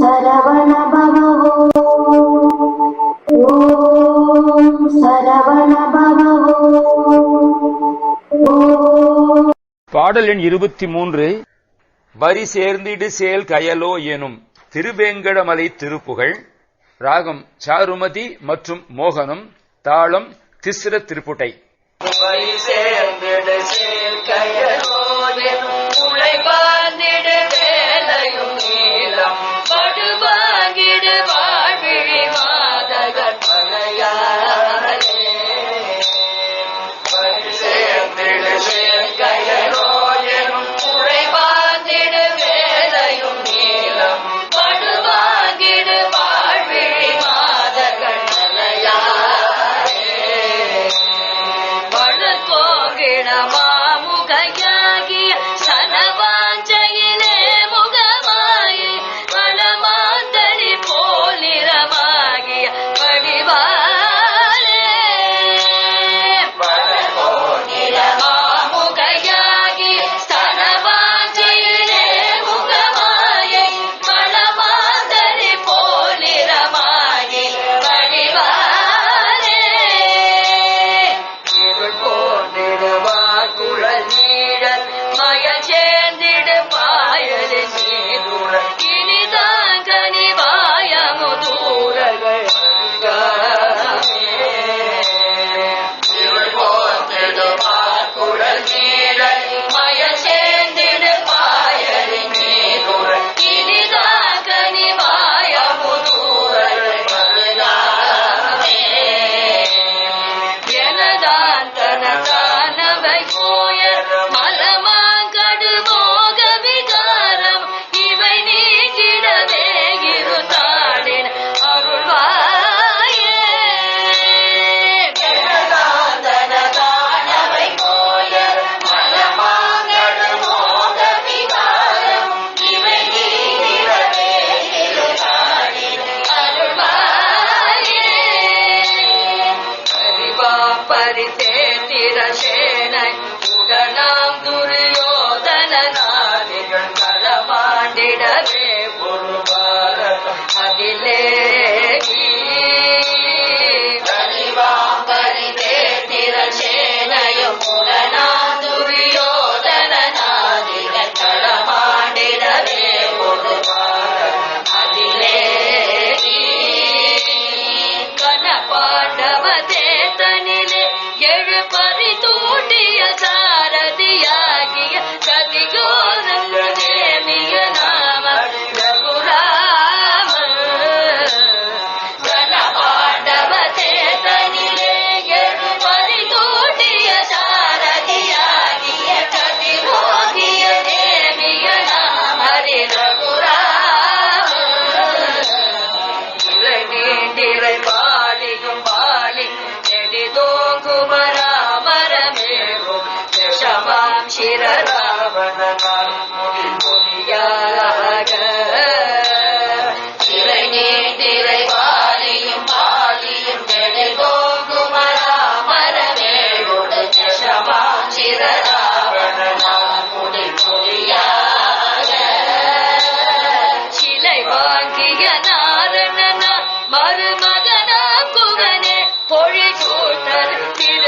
சரவண பாடல் எண் இருபத்தி மூன்று. வரி சேர்ந்திடு செயல் கயலோ எனும் திருவேங்கடமலை திருப்புகழ். ராகம் சாருமதி மற்றும் மோகனம். தாளம் திஸ்ர திருப்புட்டை. சேர்ந்திடு சேல் கயலோ. দিলে for it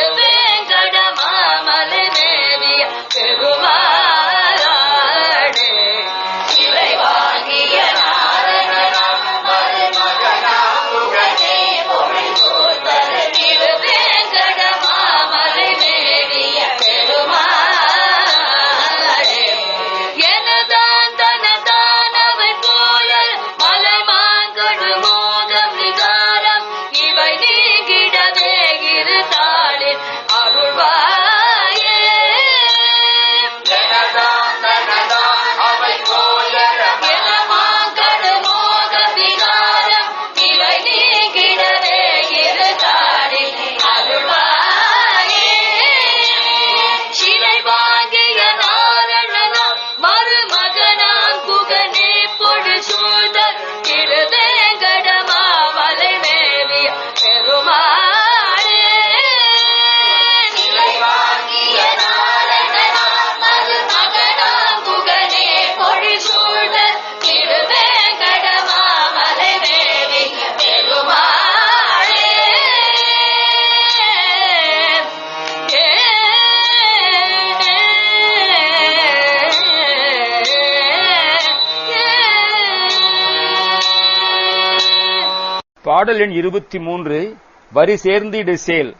பாடல் எண் இருபத்தி மூன்று வரி சேர்ந்திடு சேல்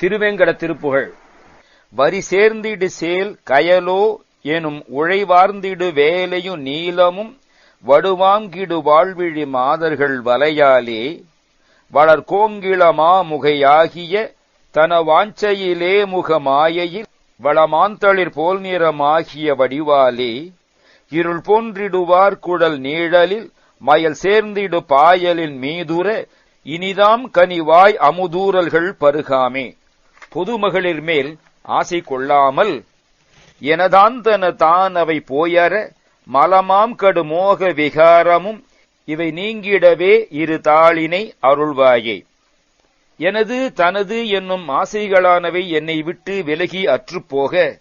திருவேங்கட திருப்புகழ். வரி சேர்ந்திடு சேல் கயலோ எனும் உழைவார்ந்திடு வேலையும் நீலமும் வடுவாங்கிடு வாழ்விழி மாதர்கள் வலையாலே வளர்கோங்கிளமா முகையாகிய மாமுகையாகிய தன வாஞ்சையிலே முக மாயையில் வளமாந்தளிர் போல் நிறமாகிய வடிவாலே இருள் போன்றிடுவார் குழல் நீழலில் மயல் சேர்ந்திடு பாயலின் மீதுர இனிதாம் கனிவாய் அமுதூரல்கள் பருகாமே. பொதுமகளிர் மேல் ஆசை கொள்ளாமல் எனதாந்தன தான் அவை போயற மலமாம் கடுமோக விகாரமும் இவை நீங்கிடவே இரு தாளினை அருள்வாயே. எனது தனது என்னும் ஆசைகளானவை என்னை விட்டு விலகி அற்றுப்போக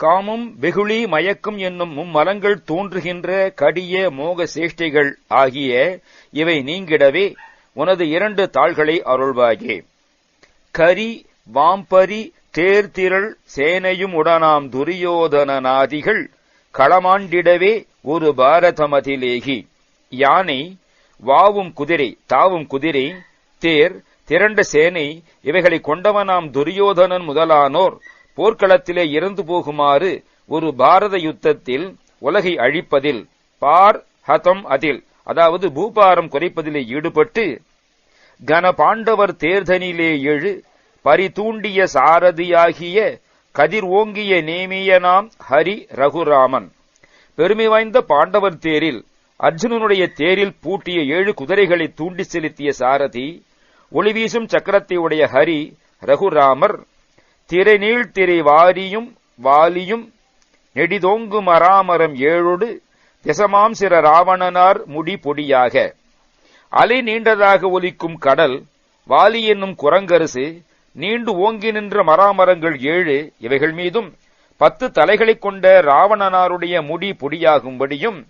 காமம் வெகுளி மயக்கம் என்னும் மும்மலங்கள் தோன்றுகின்ற கடிய மோக சேஷ்டைகள் ஆகிய இவை நீங்கிடவே உனது இரண்டு தாள்களை அருள்வாயே. கரி வாம்பரி தேர்திரள் சேனையும் உடனாம் துரியோதனநாதிகள் களமாண்டிடவே ஒரு பாரதமதிலேகி. யானை வாவும் குதிரை தாவும் குதிரை தேர் திரண்ட சேனை இவைகளை கொண்டவனாம் துரியோதனன் முதலானோர் போர்க்களத்திலே இறந்து போகுமாறு ஒரு பாரத யுத்தத்தில் உலகை அழிப்பதில் பார் ஹதம் அதில் அதாவது பூபாரம் குறைப்பதிலே ஈடுபட்டு கனபாண்டவர் தேர்தனிலே எழு பரிதூண்டிய சாரதியாகிய கதிர் ஓங்கிய நேமியனாம் ஹரி ரகுராமன். பெருமை வாய்ந்த பாண்டவர் தேரில் அர்ஜுனனுடைய தேரில் பூட்டிய ஏழு குதிரைகளை தூண்டி செலுத்திய சாரதி ஒளிவீசும் சக்கரத்தை உடைய ஹரி ரகுராமர் திரைநீள் திரை வாரியும் வாலியும் நெடிதோங்கு மராமரம் ஏழொடு திசமாம் சிற ராவணனார் முடி பொடியாக. அலை நீண்டதாக ஒலிக்கும் கடல் வாலி என்னும் குரங்கரசு நீண்டு ஓங்கி நின்ற மராமரங்கள் ஏழு இவைகள் மீதும் பத்து தலைகளைக் கொண்ட ராவணனாருடைய முடி பொடியாகும்படியும்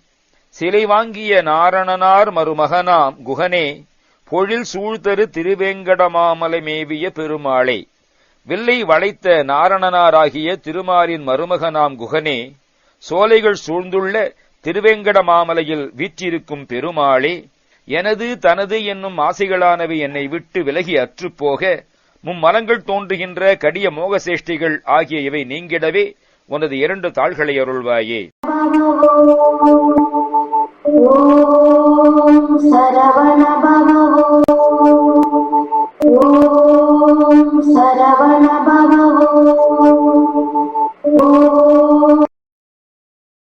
சிலை வாங்கிய நாரணனார் மருமகனாம் குகனே பொழில் சூழ்தரு திருவேங்கடமாமலை மேவிய பெருமாளே. வில்லை வளைத்த நாரணனாராகிய திருமாலின் மருமகனாம் குகனே சோலைகள் சூழ்ந்துள்ள திருவேங்கடமாமலையில் வீற்றிருக்கும் பெருமாளே எனது தனது என்னும் ஆசைகளானவை என்னை விட்டு விலகி அற்றுப்போக மும்மலங்கள் தோன்றுகின்ற கடிய மோகசேஷ்டிகள் ஆகிய இவை நீங்கிடவே உனது இரண்டு தாள்களை அருள்வாயே. ॐ